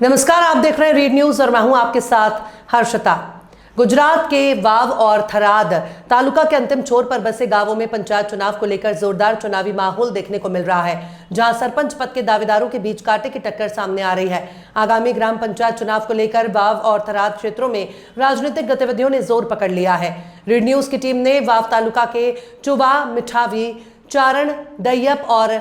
नमस्कार, आप देख रहे हैं रीड न्यूज़ और मैं हूँ आपके साथ हर्षता। गुजरात के वाव और थराद तालुका के अंतिम छोर पर बसे गाँवों में पंचायत चुनाव को लेकर जोरदार चुनावी माहौल देखने को मिल रहा है, जहाँ सरपंच पद के दावेदारों के बीच कांटे की टक्कर सामने आ रही है। आगामी ग्राम पंचायत चुनाव को लेकर वाव और थराद क्षेत्रों में राजनीतिक गतिविधियों ने ज़ोर पकड़ लिया है। रीड न्यूज़ की टीम ने वाव तालुका के चुबा मिठावी, चारण दैयप और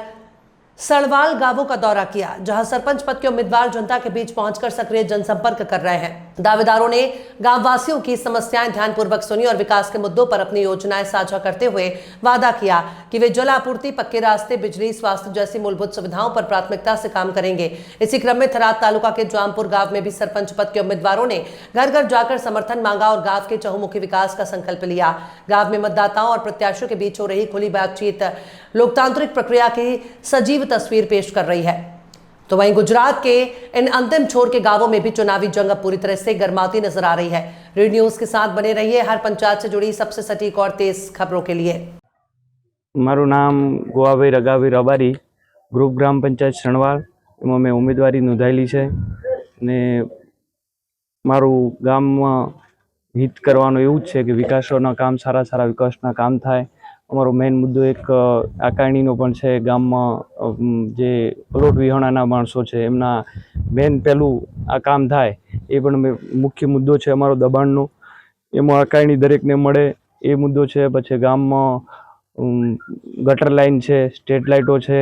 सड़वाल गाँवों का दौरा किया, जहाँ सरपंच पद के उम्मीदवार जनता के बीच पहुंचकर सक्रिय जनसंपर्क कर रहे हैं। दावेदारों ने गाँव वासियों की समस्याएँ ध्यानपूर्वक सुनी और विकास के मुद्दों पर अपनी योजनाएँ साझा करते हुए वादा किया कि वे जल आपूर्ति पक्के रास्ते, बिजली, स्वास्थ्य जैसी मूलभूत सुविधाओं पर प्राथमिकता से काम करेंगे। इसी क्रम में थराद तालुका के जामपुर गाँव में भी सरपंच पद के उम्मीदवारों ने घर घर जाकर समर्थन मांगा और गाँव के चहुमुखी विकास का संकल्प लिया। गाँव में मतदाताओं और प्रत्याशियों के बीच हो रही खुली बातचीत, लोकतांत्रिक प्रक्रिया की सजीव तस्वीर पेश कर रही है तो वहीं गुजरात के इन अंतिम छोर के गांवों में भी चुनावी जंग अब पूरी तरह से गर्माती नजर आ रही है रीड न्यूज के साथ बने रहिए हर पंचायत से जुड़ी सबसे सटीक और तेज खबरों के लिए મારું નામ ગોવાભાઈ રગાભાઈ રબારી ગ્રુપ ગ્રામ પંચાયત શણવાળ એમાં મેં ઉમેદવારી નોંધાયેલી છે ને મારું ગામમાં હિત કરવાનું એવું જ છે કે વિકાસોના કામ સારા સારા વિકાસના કામ થાય અમારો મેઇન મુદ્દો એક આકારણીનો પણ છે. ગામમાં જે રોડ વિહોણાના માણસો છે, એમના મેઇન પહેલું આ કામ થાય, એ પણ મુખ્ય મુદ્દો છે અમારો દબાણનો. એમાં આકારણી દરેકને મળે, એ મુદ્દો છે. પછી ગામમાં ગટર લાઈન છે સ્ટ્રીટ લાઇટો છે,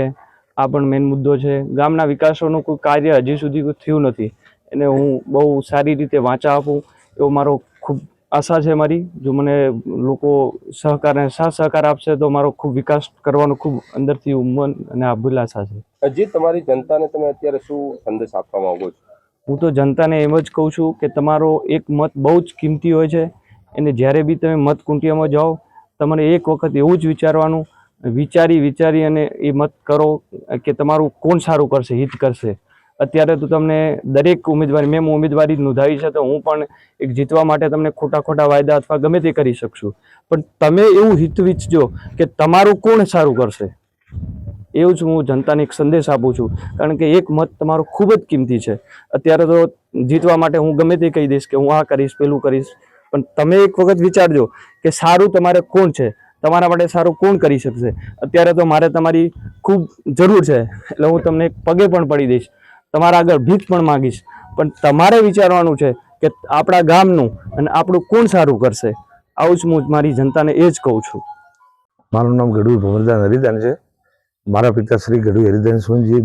આ પણ મેઇન મુદ્દો છે. ગામના વિકાસોનું કોઈ કાર્ય હજી સુધી થયું નથી. એને હું બહુ સારી રીતે વાંચા આપું, એવો મારો ખૂબ આશા છે મારી. જો મને લોકો સહકાર અને સહ સહકાર આપશે તો મારો ખૂબ વિકાસ કરવાનો ખૂબ અંદરથી મન અને અભિલાષા છે. હજી તમારી જનતાને તમે અત્યારે શું સંદેશ આપવા માંગો છો? હું તો જનતાને એમ જ કહું છું કે તમારો એક મત બહુ જ કિંમતી હોય છે. અને જ્યારે બી તમે મત કુંટિયામાં જાઓ તમારે એક વખત એવું જ વિચારવાનું વિચારી વિચારી અને એ મત કરો કે તમારું કોણ સારું કરશે હિત કરશે. અત્યારે તો તમને દરેક ઉમેદવારી, મેં ઉમેદવારી નોંધાવી છે, તો હું પણ એક જીતવા માટે તમને ખોટા ખોટા વાયદા અથવા ગમે તે કરી શકશું. પણ તમે એવું હિત વિચજો કે તમારું કોણ સારું કરશે. એવું જ હું જનતાને એક સંદેશ આપું છું. કારણ કે એક મત તમારો ખૂબ જ કિંમતી છે. અત્યારે તો જીતવા માટે હું ગમે તે કહી દઈશ કે હું આ કરીશ, પેલું કરીશ. પણ તમે એક વખત વિચારજો કે સારું તમારે કોણ છે? તમારા માટે સારું કોણ કરી શકશે? અત્યારે તો મારે તમારી ખૂબ જરૂર છે. એટલે હું તમને એક પગે પણ પડી દઈશ. તમારા આગળ ભીખ પણ માગીશ. પણ તમારે વિચારવાનું છે કે આપણા ગામનું અને આપણું કોણ સારું કરશે? આવું જ હું મારી જનતાને એ જ કહું છું. મારું નામ ગઢવી ભવરદાન હરિદાન છે. મારા પિતા શ્રી ગઢવી હરિદાન સોનજી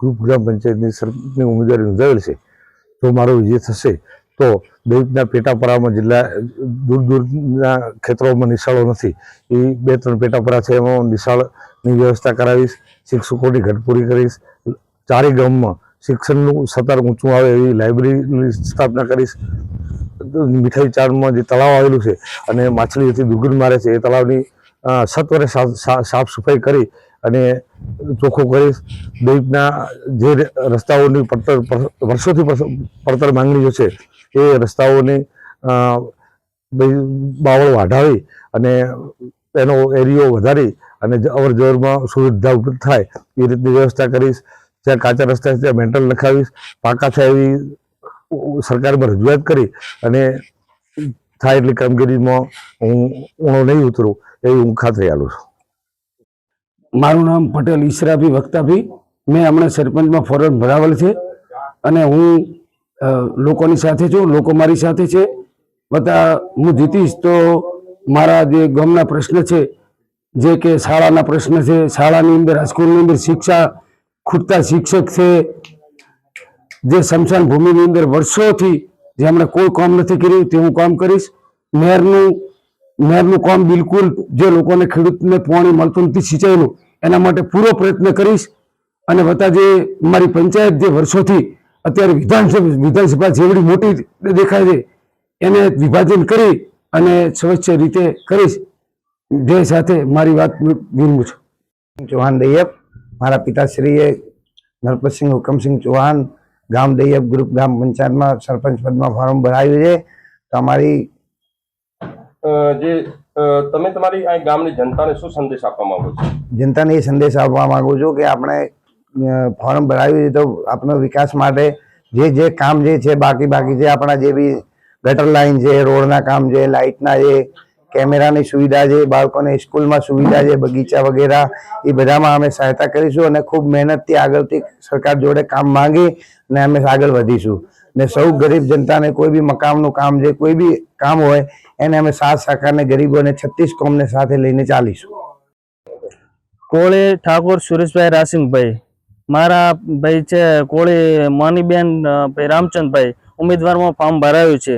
ગ્રુપ ગ્રામ પંચાયતની સરપંચની ઉમેદવારી નોંધાવેલ છે. તો મારો વિજય થશે. તો દૈતના પેટાપરામાં જિલ્લા, દૂર દૂરના ખેતરોમાં નિશાળો નથી. એ બે ત્રણ પેટાપરા છે, એમાં નિશાળની વ્યવસ્થા કરાવીશ. શિક્ષકોની ઘટ પૂરી કરીશ. ચારે ગામમાં શિક્ષણનું સતર ઊંચું આવે એવી લાઇબ્રેરીની સ્થાપના કરીશ. મીઠાઈ ચારમાં જે તળાવ આવેલું છે અને માછલીઓથી દુર્ગંધ મારે છે, એ તળાવની સત્વરે સાફ સાફ સફાઈ કરી અને ચોખ્ખો કરીશ. દૈવના જે રસ્તાઓની પડતર વર્ષોથી પડતર માંગણીઓ છે, એ રસ્તાઓની બાવળ વાઢાવી અને એનો એરિયો વધારી અને અવર જવરમાં સુવિધા ઉપલબ્ધ થાય, એ રીતની વ્યવસ્થા કરીશ. જ્યાં કાચા રસ્તા છે ત્યાં મેન્ટલ નખાવીશ, પાકા થાય એવી સરકારમાં રજૂઆત કરી અને થાય એટલી કામગીરીમાં હું ઊણો નહીં ઉતરું, એવી હું ખાતરી આલું છું. મારું નામ પટેલ ઈશરાભી વક્તાભી મેં હમણાં સરપંચમાં ફોરમ ભરાવેલ છે અને હું લોકોની સાથે છું, લોકો મારી સાથે છે. બધા, હું જીતીશ તો મારા જે ગામના પ્રશ્ન છે, જે કે શાળાના પ્રશ્ન છે, શાળાની અંદર, હાઈસ્કૂલની અંદર શિક્ષા ખૂટતા શિક્ષક છે, જે સ્મશાન ભૂમિની અંદર વર્ષોથી જે હમણાં કોઈ કામ નથી કર્યું, તે હું કામ કરીશ. નહેરનું નહેરનું કામ બિલકુલ જે લોકોને ખેડૂતને પાણી મળતું નથી સિંચાઈનું, એના માટે પૂરો પ્રયત્ન કરીશ. અને વત્તા જે મારી પંચાયત જે વર્ષોથી અત્યારે વિધાનસભા વિધાનસભા જેવડી મોટી દેખાય છે, એને વિભાજન કરી અને સ્વચ્છ રીતે કરીશ. જે સાથે મારી વાત વિનમું છું. ચૌહાણ દૈયપ મારા પિતાશ્રીએ નરપતસિંહ હુકમસિંહ ચૌહાણ ગામ દૈયબ ગ્રુપ ગ્રામ પંચાયતમાં સરપંચ પદમાં ફોર્મ ભરાયું છે. તો અમારી જે તમે તમારી આ ગામની જનતાને શું સંદેશ આપવા માંગો છો? જનતાને એ સંદેશ આપવા માંગુ છું કે આપણે ફોર્મ ભરાયું છે તો આપણો વિકાસ માટે જે જે કામ જે છે બાકી બાકી છે આપણા જે બી ગટર લાઈન છે રોડના કામ છે લાઇટના જે કેમેરાની સુવિધા છે, બાળકોને સ્કૂલમાં સુવિધા છે, બગીચા વગેરે, એ બધામાં અમે સહાયતા કરીશું અને ખૂબ મહેનતથી આગળથી સરકાર જોડે કામ માંગી અને અમે આગળ વધીશું. ને સૌ ગરીબ જનતાને કોઈ બી મકામનું કામ છે કોઈ બી કામ હોય, એને અમે સાથ સહકારને ગરીબોને છત્રીસ કોમને સાથે લઈને ચાલીશું. કોળી, ઠાકોર, સુરેશભાઈ રાસિંગભાઈ મારા ભાઈ છે, કોળી, મોનીબેન ભાઈ રામચંદભાઈ. ઉમેદવારમાં ફોર્મ ભરાયું છે.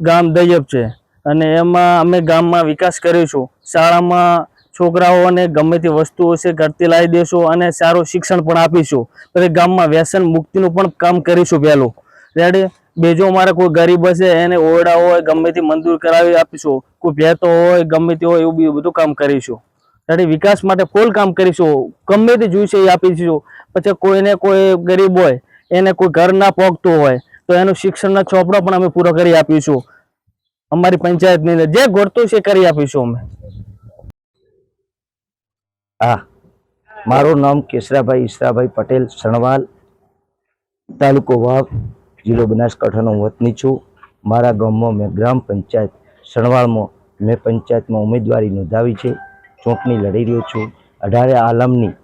ગામ દૈયબ છે. અને એમાં અમે ગામમાં વિકાસ કરીશું. શાળામાં છોકરાઓને ગમે તે વસ્તુઓ છે ઘરથી લાવી દઈશું અને સારું શિક્ષણ પણ આપીશું. પછી ગામમાં વ્યસન મુક્તિનું પણ કામ કરીશું પહેલું. રેડી બીજો અમારે કોઈ ગરીબ હશે, એને ઓરડા હોય, ગમે તે મંજૂર કરાવી આપીશું. કોઈ ભેતો હોય, ગમે તે હોય, એવું બધું કામ કરીશું. રેડી વિકાસ માટે ફૂલ કામ કરીશું. ગમે તે જોઈશે એ આપીશું. પછી કોઈને કોઈ ગરીબ હોય, એને કોઈ ઘર ના પહોંચતું હોય, તો એનું શિક્ષણના ચોપડા પણ અમે પૂરો કરી આપીશું. અમારી પંચાયતની અંદર જે ઘટતું છે કરી આપીશું અમે. હા. મારું નામ કેસરાભાઈ ઈશરાભાઈ પટેલ સણવાલ તાલુકો વાવ, જિલ્લો બનાસકાંઠાનો વતની છું. મારા ગામમાં મેં ગ્રામ પંચાયત સણવાળમાં મેં પંચાયતમાં ઉમેદવારી નોંધાવી છે. ચૂંટણી લડી રહ્યો છું. અઢારે આલમની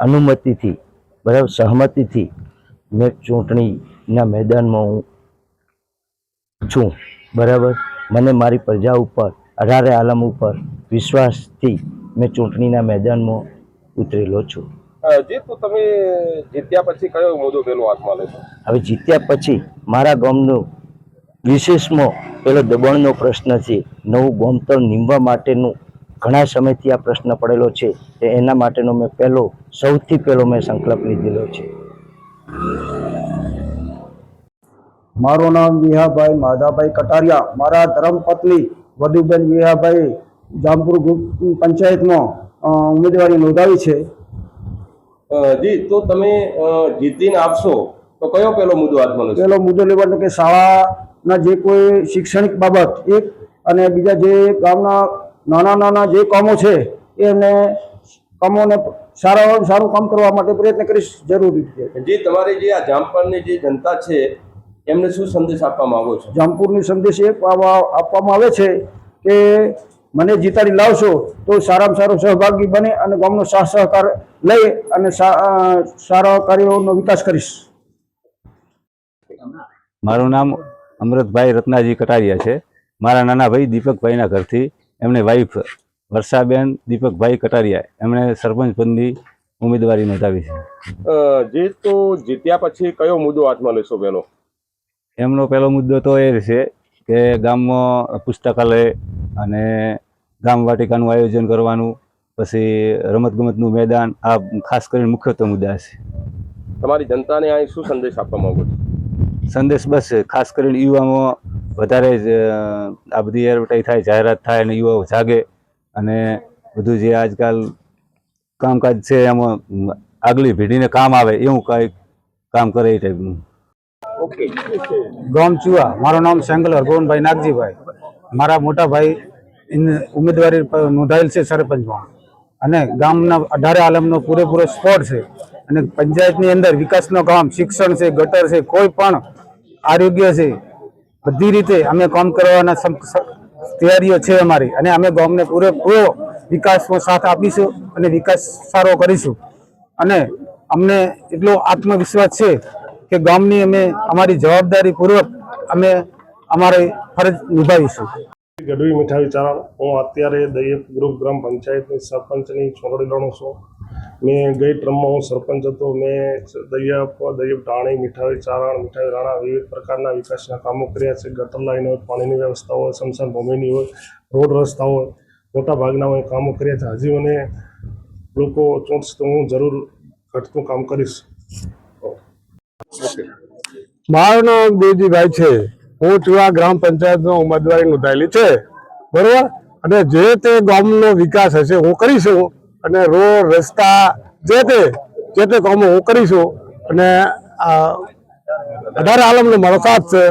અનુમતિથી, બરાબર, સહમતિથી મેં ચૂંટણીના મેદાનમાં હું છું. બરાબર. મને મારી પ્રજા ઉપર અઢારે આલમ ઉપર વિશ્વાસથી મેં ચૂંટણીના મેદાનમાં ઉતરેલો છું. અ, તો તમે જીત્યા પછી કયો મુદ્દો પેલો હાથમાં લેશો? હવે જીત્યા પછી મારા ગામનું વિશેષમાં પેલો દબાણનો પ્રશ્ન છે નવું ગોમતળ નીમવા માટેનું ઘણા સમયથી આ પ્રશ્ન પડેલો છે તે એના માટેનો મેં પહેલો સૌથી પહેલો મેં સંકલ્પ લીધેલો છે. મારું નામ વિહાભાઈ માધાભાઈ કટારિયા. મારા ધર્મપત્ની વધુબેન વિહાભાઈ જામપુર પંચાયતમાં ઉમેદવારી નોંધાવી છે. જી તો તમે જીતીને આપશો તો કયો પેલો મુદ્દો હાથમાં પહેલો મુદ્દો લેવાનો કે શાળાના જે કોઈ શૈક્ષણિક બાબત એક અને બીજા જે ગામના નાના નાના જે કામો છે એને કામોને સારા સારું કામ કરવા માટે પ્રયત્ન કરીશ જરૂરી છે. જી તમારી જે આ જામપરની જે જનતા છે એમને શું સંદેશ આપવા માંગો છો? જામપુરની સંદેશ એ આપવામાં આવે છે કે મને જીતાડી લાવશો તો સારામાં સારો સહભાગી બને અને ગામનો સાથ સહકાર લઈ અને સારા કાર્યોનો વિકાસ કરીશ. મારું નામ અમૃતભાઈ રત્નાજી કટારિયા છે. મારા નાના ભાઈ દીપકભાઈના ઘરથી એમને વાઈફ વર્ષાબેન દીપકભાઈ કટારિયા એમણે સરપંચ પદની ઉમેદવારી નોંધાવી છે. જે તો જીત્યા પછી કયો મુદ્દો હાથમાં લેશો પેલો એમનો પહેલો મુદ્દો તો એ છે કે ગામમાં પુસ્તકાલય અને ગામ વાટિકાનું આયોજન કરવાનું પછી રમતગમતનું મેદાન આ ખાસ કરીને મુખ્યત્વે મુદ્દા છે. તમારી જનતાને અહીં શું સંદેશ આપવા માંગો છો? સંદેશ બસ ખાસ કરીને યુવામાં વધારે જ આ બધી એડવર્ટાઈઝ થાય જાહેરાત થાય અને યુવાઓ જાગે. અને બધું જે આજકાલ કામકાજ છે એમાં આગલી પેઢીને કામ આવે એવું કાંઈક કામ કરે એ ટાઈપનું ગામ ચુવા મારું નામ સેંગલ ગોવનભાઈ નાગજીભાઈ. મારા મોટા ભાઈ ઉમેદવારી નોંધાયેલ છે સરપંચમાં. અને ગામના અઢારે આલમનો પૂરેપૂરો સ્પોટ છે. અને પંચાયતની અંદર વિકાસનો કામ, શિક્ષણ છે, ગટર છે, કોઈ પણ આરોગ્ય છે, બધી રીતે અમે કામ કરવાના તૈયારીઓ છે અમારી. અને અમે ગામને પૂરેપૂરો વિકાસમાં સાથ આપીશું અને વિકાસ સારો કરીશું. અને અમને એટલો આત્મવિશ્વાસ છે કે ગામની અમે અમારી જવાબદારી પૂર્વક અમે અમારી ફરજ નિભાવીશું. ગઢવી મીઠાઈ ચારણ. હું અત્યારે દૈયપ ગ્રુપ ગ્રામ પંચાયતની સરપંચની ચૂંટણી લડું છું. મેં ગઈ ટ્રમમાં હું સરપંચ હતો. મેં દૈયપ દૈયપ ટાણી મીઠાઈ ચારણ મીઠાઈ રાણા વિવિધ પ્રકારના વિકાસના કામો કર્યા છે. ગટર લાઈન હોય, પાણીની વ્યવસ્થા હોય, સ્મશાન ભૂમિની હોય, રોડ રસ્તા હોય, મોટા ભાગના મેં કામો કર્યા છે. હજી મને લોકો ચૂંટશે તો હું જરૂર ઘટતું કામ કરીશ. મારું નામ દેવજીભાઈ છે. હું ચુવા ગ્રામ પંચાયતનો ઉમેદવારી નોંધાયેલી છે. બરોબર? અને જે તે ગામનો વિકાસ હશે, હું કરીશું અને રોડ, રસ્તા, જે તે જે તે કામો હું કરીશું અને અઢાર આલમનો મારો સાથ છે.